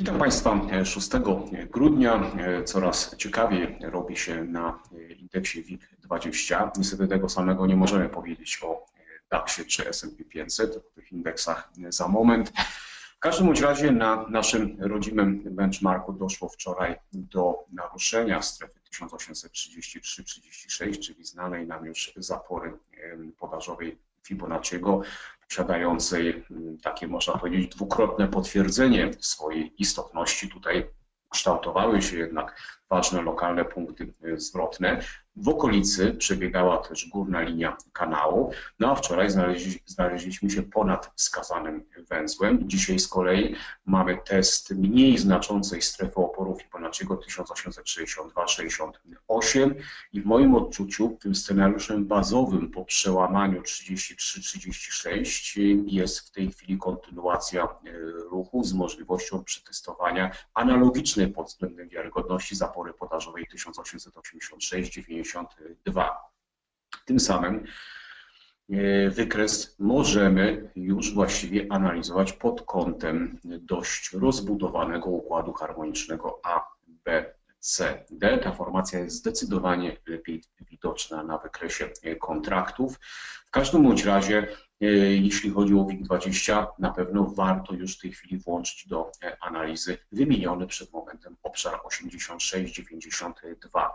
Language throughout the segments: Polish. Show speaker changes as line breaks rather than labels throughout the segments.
Witam Państwa 6 grudnia. Coraz ciekawiej robi się na indeksie WIG20. Niestety tego samego nie możemy powiedzieć o DAX-ie czy S&P 500, o tych indeksach za moment. W każdym razie na naszym rodzimym benchmarku doszło wczoraj do naruszenia strefy 1833-36, czyli znanej nam już zapory podażowej Fibonacciego, posiadającej mm, takie, można powiedzieć, dwukrotne potwierdzenie swojej istotności. Tutaj kształtowały się jednak ważne lokalne punkty zwrotne. W okolicy przebiegała też górna linia kanału, no a wczoraj znaleźli, znaleźliśmy się ponad wskazanym węzłem. Dzisiaj z kolei mamy test mniej znaczącej strefy oporu Fibonacciego 1862-68 i w moim odczuciu tym scenariuszem bazowym po przełamaniu 33-36 jest w tej chwili kontynuacja e, ruchu z możliwością przetestowania analogicznej pod względem wiarygodności zapory podażowej 1886-90 tym samym e, wykres możemy już właściwie analizować pod kątem dość rozbudowanego układu harmonicznego A, B, C, D. Ta formacja jest zdecydowanie lepiej widoczna na wykresie kontraktów. W każdym bądź razie, e, jeśli chodzi o WIG20, na pewno warto już w tej chwili włączyć do analizy wymieniony przed momentem obszar 86-92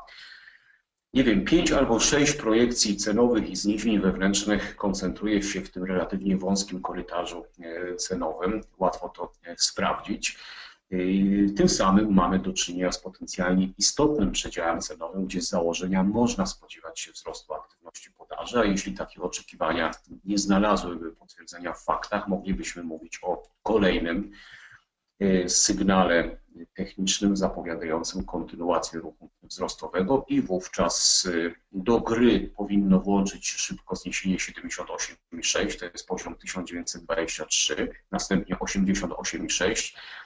nie wiem, pięć albo sześć projekcji cenowych i zniżeń wewnętrznych koncentruje się w tym relatywnie wąskim korytarzu e, cenowym. Łatwo to e, sprawdzić. E, tym samym mamy do czynienia z potencjalnie istotnym przedziałem cenowym, gdzie z założenia można spodziewać się wzrostu aktywności podaży, a jeśli takie oczekiwania nie znalazłyby potwierdzenia w faktach, moglibyśmy mówić o kolejnym sygnale technicznym zapowiadającym kontynuację ruchu wzrostowego i wówczas y, do gry powinno włączyć szybko zniesienie 78,6, to jest poziom 1923, następnie 88,6, y,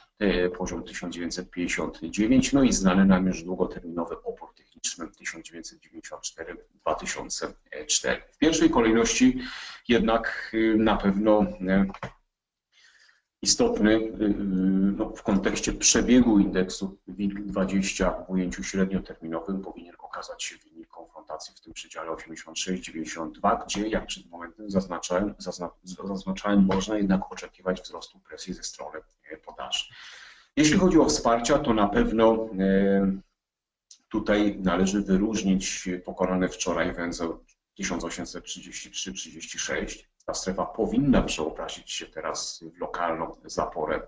poziom 1959, no i znany nam już długoterminowy opór techniczny 1994-2004. W pierwszej kolejności jednak y, na pewno istotny y, y, no, w kontekście przebiegu indeksu WIG20 w ujęciu średnioterminowym powinien okazać się wynik konfrontacji w tym przedziale 86-92, gdzie jak przed momentem zaznaczałem, zaznaczałem, można jednak oczekiwać wzrostu presji ze strony e, podaży. Jeśli chodzi o wsparcia, to na pewno e, tutaj należy wyróżnić pokonany wczoraj węzeł 1833-36, ta strefa powinna przeobrazić się teraz w lokalną zaporę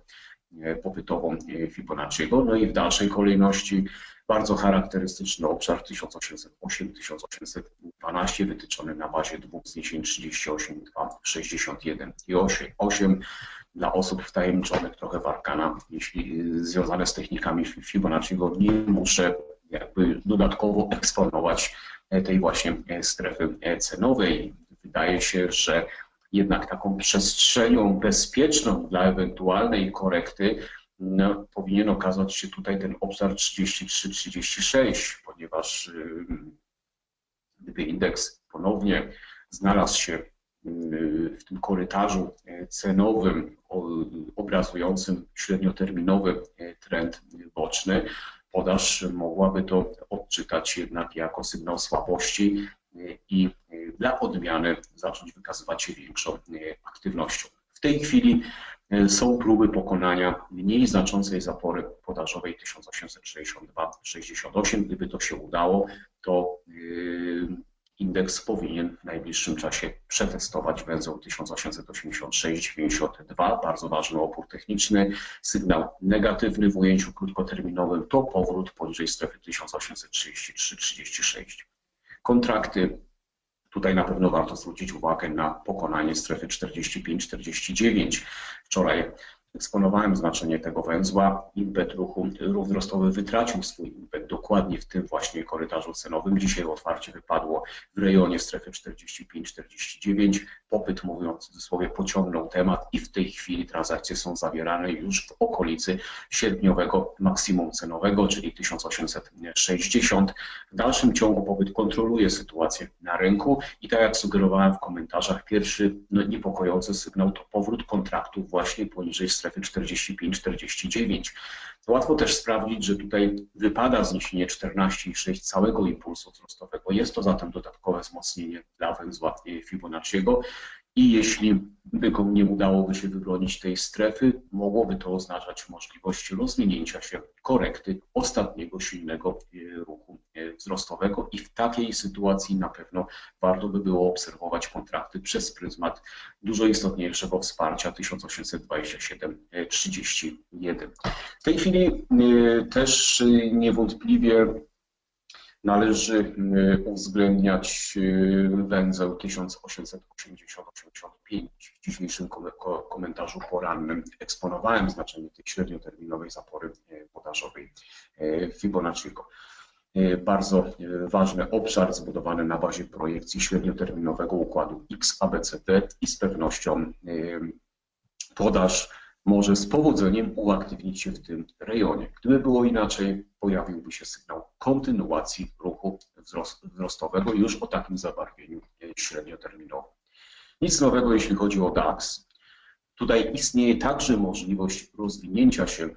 e, popytową e, Fibonacciego. No i w dalszej kolejności bardzo charakterystyczny obszar 1808-1812 wytyczony na bazie dwóch zniesień 38, 2, 61 i 8. 8 dla osób wtajemniczonych trochę w arkana, jeśli e, związane z technikami Fibonacciego, nie muszę jakby dodatkowo eksponować tej właśnie strefy cenowej. Wydaje się, że jednak taką przestrzenią bezpieczną dla ewentualnej korekty no, powinien okazać się tutaj ten obszar 33-36, ponieważ y, gdyby indeks ponownie znalazł się y, w tym korytarzu y, cenowym obrazującym średnioterminowy trend boczny, podaż mogłaby to odczytać jednak jako sygnał słabości i dla odmiany zacząć wykazywać się większą e, aktywnością. W tej chwili e, są próby pokonania mniej znaczącej zapory podażowej 1862-68. Gdyby to się udało, to e, indeks powinien w najbliższym czasie przetestować węzeł 1886-92, bardzo ważny opór techniczny, sygnał negatywny w ujęciu krótkoterminowym to powrót poniżej strefy 1833-36. Kontrakty Tutaj na pewno warto zwrócić uwagę na pokonanie strefy 45-49. Wczoraj Eksponowałem znaczenie tego węzła. Impet ruchu, ruch wzrostowy wytracił swój impet dokładnie w tym właśnie korytarzu cenowym. Dzisiaj otwarcie wypadło w rejonie strefy 45-49. Popyt, mówiąc w cudzysłowie, pociągnął temat i w tej chwili transakcje są zawierane już w okolicy sierpniowego maksimum cenowego, czyli 1860. W dalszym ciągu popyt kontroluje sytuację na rynku i tak jak sugerowałem w komentarzach, pierwszy no, niepokojący sygnał to powrót kontraktów właśnie poniżej strefy 45-49. Łatwo też sprawdzić, że tutaj wypada zniesienie 14,6 całego impulsu wzrostowego. Jest to zatem dodatkowe wzmocnienie dla węzła Fibonacciego i jeśli by nie udałoby się wybronić tej strefy, mogłoby to oznaczać możliwość rozwinięcia się korekty ostatniego silnego e, ruchu wzrostowego i w takiej sytuacji na pewno warto by było obserwować kontrakty przez pryzmat dużo istotniejszego wsparcia 1827-31. W tej chwili e, też niewątpliwie należy uwzględniać węzeł 1880-85. W dzisiejszym komentarzu porannym eksponowałem znaczenie tej średnioterminowej zapory podażowej Fibonacciego. Bardzo ważny obszar zbudowany na bazie projekcji średnioterminowego układu XABCD i z pewnością podaż może z powodzeniem uaktywnić się w tym rejonie. Gdyby było inaczej, pojawiłby się sygnał kontynuacji ruchu wzrostowego już o takim zabarwieniu średnioterminowym. Nic nowego, jeśli chodzi o DAX. Tutaj istnieje także możliwość rozwinięcia się,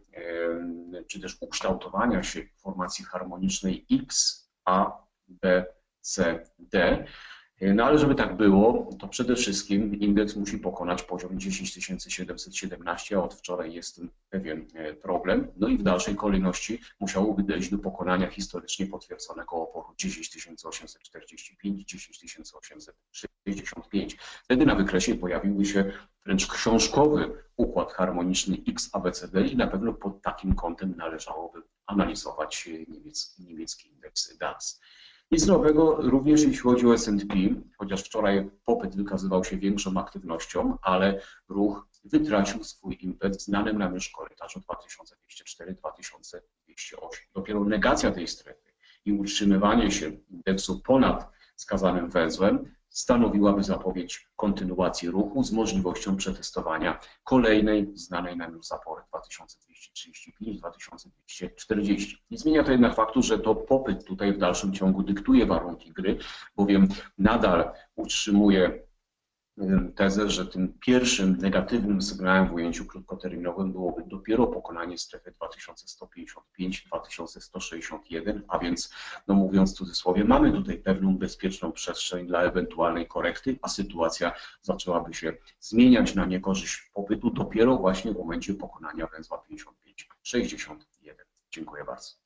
czy też ukształtowania się formacji harmonicznej X, A, B, C, D. No ale żeby tak było, to przede wszystkim indeks musi pokonać poziom 10717, a od wczoraj jest tym pewien e, problem. No i w dalszej kolejności musiałoby dojść do pokonania historycznie potwierdzonego oporu 10845, 10865. Wtedy na wykresie pojawiłby się wręcz książkowy układ harmoniczny XABCD i na pewno pod takim kątem należałoby analizować niemiecki, niemiecki indeks DAX. Nic nowego również jeśli chodzi o S&P, chociaż wczoraj popyt wykazywał się większą aktywnością, ale ruch wytracił swój impet w znanym nam już korytarzu 2204-2208. Dopiero negacja tej strefy i utrzymywanie się indeksu ponad wskazanym węzłem stanowiłaby zapowiedź kontynuacji ruchu z możliwością przetestowania kolejnej znanej nam już zapory 2235-2240. Nie zmienia to jednak faktu, że to popyt tutaj w dalszym ciągu dyktuje warunki gry, bowiem nadal utrzymuje tezę, że tym pierwszym negatywnym sygnałem w ujęciu krótkoterminowym byłoby dopiero pokonanie strefy 2155-2161, a więc, no mówiąc w cudzysłowie, mamy tutaj pewną bezpieczną przestrzeń dla ewentualnej korekty, a sytuacja zaczęłaby się zmieniać na niekorzyść popytu dopiero właśnie w momencie pokonania węzła 55-61. Dziękuję bardzo.